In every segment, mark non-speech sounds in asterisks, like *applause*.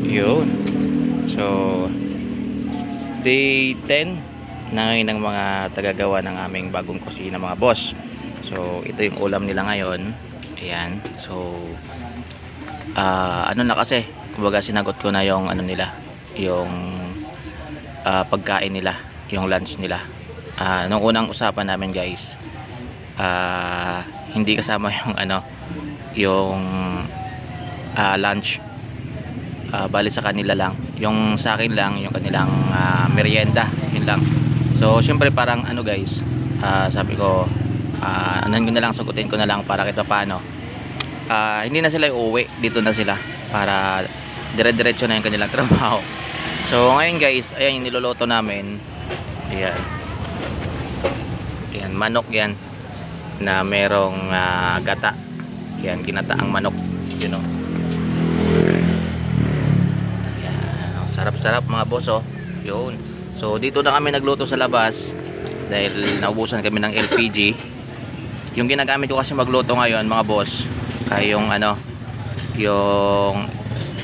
Yun. So, day 10 na ngayon ng mga tagagawa ng aming bagong kusina mga boss. So, ito yung ulam nila ngayon. Ayan. So, ah ano na kasi, kumbaga sinagot ko na yung ano nila, yung ah, pagkain nila, yung lunch nila. Ah, nung unang usapan namin guys, ah hindi kasama *laughs* yung ano, yung ah, lunch Ah, bali sa kanila lang. Yung sa akin lang yung kanilang ah, merienda yun lang. So syempre parang ano guys ah, sabi ko uh, anan ko na lang sagutin ko na lang para kita paano Ah, hindi na sila uuwi. Dito na sila para dire-diretso na yung kanilang *laughs* trabaho. So ngayon guys ayan yung niloloto namin. Ayan. Ayan manok yan na merong ah, gata. Yan ginataang manok you know Sarap-sarap mga boss oh. Yun. So dito na kami nagluto sa labas dahil naubusan kami ng LPG. Yung ginagamit ko kasi magluto ngayon mga boss, ay yung ano, yung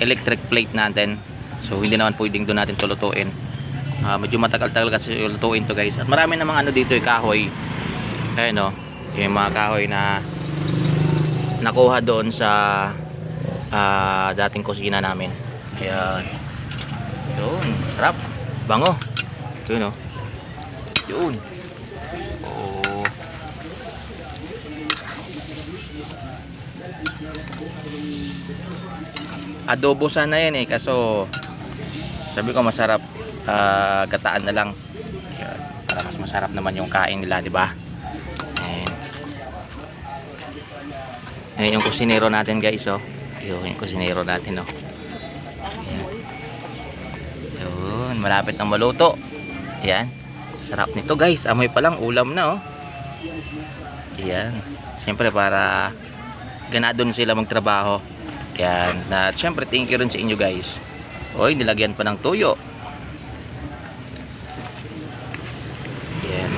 electric plate natin. So hindi naman pwedeng doon natin tulutuin. Ah, medyo matagal-tagal kasi lutuin to guys. At marami namang ano dito, eh, kahoy. Ayun oh, yung mga kahoy na nakuha doon sa ah, dating kusina namin. Ayan. Yun. Sarap. Bango. Yun o. Yun. Oh. Adobo sana yan eh. Kaso sabi ko masarap ah, gataan na lang. Para mas masarap naman yung kain nila, di ba? Ayan yung kusinero natin guys oh. Yun yung kusinero natin oh. Ayan. Malapit na maluto. Ayan. Sarap nito guys. Amoy pa lang ulam na oh. Ayan. Siyempre para ganado na sila magtrabaho. Ayan. At siyempre thank you rin sa inyo guys. Oy, nilagyan pa ng tuyo. Ayan.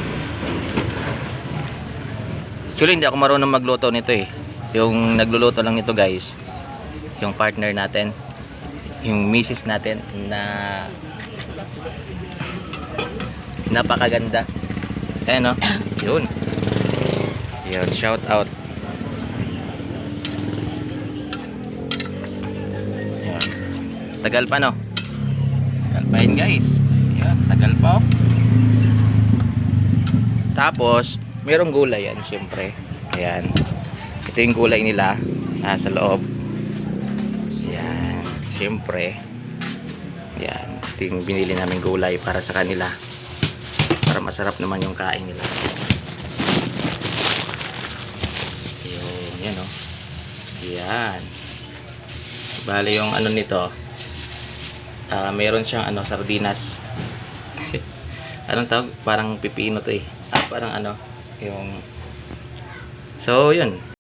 Actually, hindi ako marunong magluto nito eh. Yung nagluluto lang nito guys. Yung partner natin. Yung misis natin na napakaganda. Ayan o. *coughs* Yun. Yun. Shout out. Yun. Tagal pa no. Tagal pa yun guys. Yun. Tagal pa oh. Tapos, merong gulay yan syempre. Ayan. Ito yung gulay nila. Nasa loob. Ayan. Syempre. Ayan. Ito yung binili namin gulay para sa kanila. Para masarap naman yung kain nila. Yun. Yan o. Yan. Bali yung ano nito. ah meron siyang ano, sardinas. *laughs* Anong tawag? Parang pipino to eh. Ah, parang ano. Yung... So, yun.